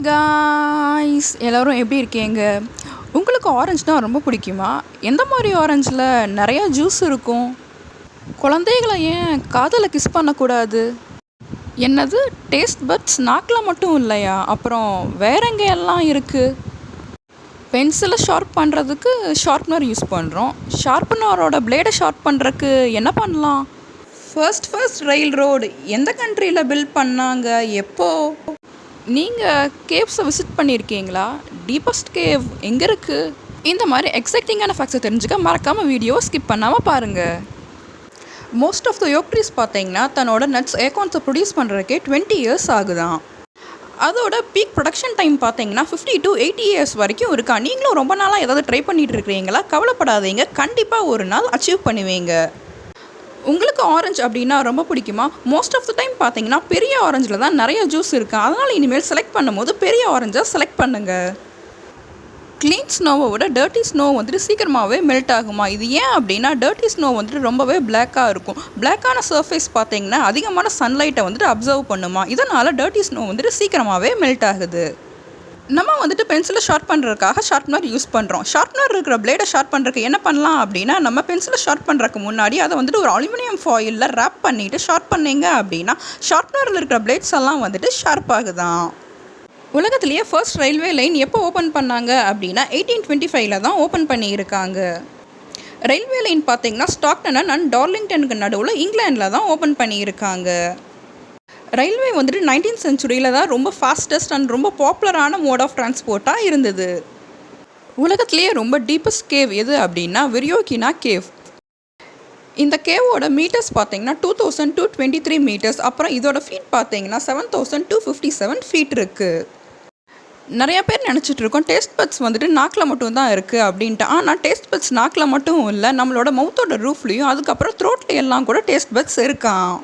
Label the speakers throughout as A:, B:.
A: Guys எல்லோரும் எப்படி இருக்கீங்க? உங்களுக்கு ஆரஞ்சுனா ரொம்ப பிடிக்குமா? எந்த மாதிரி ஆரஞ்சில் நிறையா ஜூஸ் இருக்கும்? குழந்தைகளை ஏன் காதில் கிஸ் பண்ணக்கூடாது? என்னது? டேஸ்ட் பட்ஸ் நாக்கில் மட்டும் இல்லையா? அப்புறம் வேற எங்கே எல்லாம் இருக்குது பென்சிலை ஷார்ப் பண்ணுறதுக்கு ஷார்ப்னர் யூஸ் பண்ணுறோம் ஷார்ப்னரோட பிளேடை ஷார்ப் பண்ணுறதுக்கு என்ன பண்ணலாம்? ஃபர்ஸ்ட் ஃபர்ஸ்ட் ரயில் ரோடு எந்த கண்ட்ரியில் பில்ட் பண்ணாங்க? எப்போது நீங்கள் கேவ்ஸை விசிட் பண்ணியிருக்கீங்களா டீப்பஸ்ட் கேவ் எங்கே இருக்குது இந்த மாதிரி எக்ஸைட்டிங்கான ஃபேக்ட்ஸை தெரிஞ்சுக்க மறக்காமல் வீடியோவை ஸ்கிப் பண்ணாமல் பாருங்கள் most of the oak trees பார்த்தீங்கன்னா தன்னோட நட்ஸ் ஏகான்ஸை ப்ரொடியூஸ் பண்ணுறதுக்கே டுவெண்ட்டி இயர்ஸ் ஆகுதான். அதோட பீக் ப்ரொடக்ஷன் டைம் பார்த்தீங்கன்னா ஃபிஃப்டி டு எயிட்டி இயர்ஸ் வரைக்கும் இருக்கா? நீங்களும் ரொம்ப நாளாக ஏதாவது ட்ரை பண்ணிகிட்டு இருக்கிறீங்களா? கவலைப்படாதீங்க. கண்டிப்பாக ஒரு நாள் அச்சீவ் பண்ணுவீங்க. உங்களுக்கு ஆரஞ்சு அப்படின்னா ரொம்ப பிடிக்குமா? மோஸ்ட் ஆஃப் த டைம் பார்த்தீங்கன்னா பெரிய ஆரஞ்சில் தான் நிறைய ஜூஸ் இருக்குது அதனால் இனிமேல் செலக்ட் பண்ணும்போது பெரிய ஆரஞ்சை செலக்ட் பண்ணுங்கள் க்ளீன் ஸ்னோவை விட டர்ட்டி ஸ்னோ வந்துட்டு சீக்கிரமாகவே மெல்ட் ஆகுமா? இது ஏன் அப்படின்னா டர்ட்டி ஸ்னோ வந்துட்டு ரொம்பவே பிளாக்காக இருக்கும். பிளாக்கான சர்ஃபேஸ் பார்த்தீங்கன்னா அதிகமான சன்லைட்டை வந்துட்டு அப்சர்வ் பண்ணுமா? இதனால் டர்ட்டி ஸ்னோ வந்துட்டு சீக்கிரமாகவே மெல்ட் ஆகுது. நம்ம வந்துட்டு பென்சிலை ஷார்ப் பண்ணுறதுக்காக ஷார்ப்னர் யூஸ் பண்ணுறோம் ஷார்ப்னர் இருக்கிற பிளேடை ஷார்ப் பண்ணுறதுக்கு என்ன பண்ணலாம் அப்படின்னா நம்ம பென்சிலை ஷார்ப் பண்ணுறதுக்கு முன்னாடி அதை வந்துட்டு ஒரு அலுமினியம் ஃபாயிலில் ரேப் பண்ணிவிட்டு ஷார்ப் பண்ணீங்க அப்படின்னா ஷார்ப்னரில் இருக்கிற பிளேட்ஸ் எல்லாம் வந்துட்டு ஷார்ப் ஆகுதான். உலகத்திலேயே ஃபர்ஸ்ட் ரயில்வே லைன் எப்போ ஓப்பன் பண்ணாங்க அப்படின்னா எயிட்டீன் டுவெண்ட்டி ஃபைவ்ல தான் ஓப்பன் பண்ணியிருக்காங்க. ரயில்வே லைன் பார்த்தீங்கன்னா ஸ்டாக்டன் அண்ட் டார்லிங்டனுக்கு நடுவில் இங்கிலாண்டில் தான் ஓப்பன் பண்ணியிருக்காங்க. ரயில்வே வந்துட்டு நைன்டீன் செஞ்சுரியில் தான் ரொம்ப ஃபாஸ்டஸ்ட் அண்ட் ரொம்ப பாப்புலரான மோட் ஆஃப் டிரான்ஸ்போர்ட்டாக இருந்தது. உலகத்துலேயே ரொம்ப டீப்பஸ்ட் கேவ் எது அப்படின்னா விரியோகினா கேவ் இந்த கேவோட மீட்டர்ஸ் பார்த்தீங்கன்னா two thousand two twenty three metres அப்புறம் இதோட ஃபீட் பார்த்தீங்கன்னா seven thousand two fifty seven feet இருக்குது நிறைய பேர் நினச்சிட்டு இருக்கோம் டேஸ்ட் பட்ஸ் வந்துட்டு நாக்கில் மட்டும் தான் இருக்குது அப்படின்ட்டு. ஆனால் டேஸ்ட் பட்ஸ் நாக்கில் மட்டும் இல்லை நம்மளோட மவுத்தோட ரூஃப்லேயும் அதுக்கப்புறம் த்ரோட்ல எல்லாம் கூட டேஸ்ட் பட்ஸ் இருக்கான்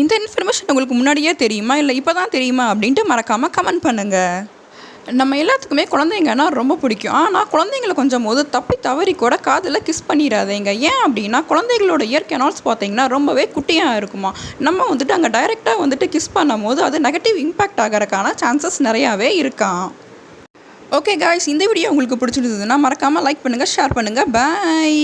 A: இந்த இன்ஃபர்மேஷன் உங்களுக்கு முன்னாடியே தெரியுமா இல்லை இப்போ தான் தெரியுமா அப்படின்ட்டு மறக்காமல் கமெண்ட் பண்ணுங்கள் நம்ம எல்லாத்துக்குமே குழந்தைங்கன்னா ரொம்ப பிடிக்கும். ஆனால் குழந்தைங்களை கொஞ்சம் போது தப்பி தவறி கூட காதில் கிஸ் பண்ணிடாதீங்க ஏன் அப்படின்னா குழந்தைகளோட இயற்கை நாள்ஸ் பார்த்தீங்கன்னா ரொம்பவே குட்டியாக இருக்குமா? நம்ம வந்துட்டு அங்கே டைரெக்டாக வந்துட்டு கிஸ் பண்ணும் போது அது நெகட்டிவ் இம்பேக்ட் ஆகிறதுக்கான சான்சஸ் நிறையாவே இருக்கான் ஓகே காய்ஸ் இந்த வீடியோ உங்களுக்கு பிடிச்சிருந்ததுன்னா மறக்காமல் லைக் பண்ணுங்கள் ஷேர் பண்ணுங்கள் பாய்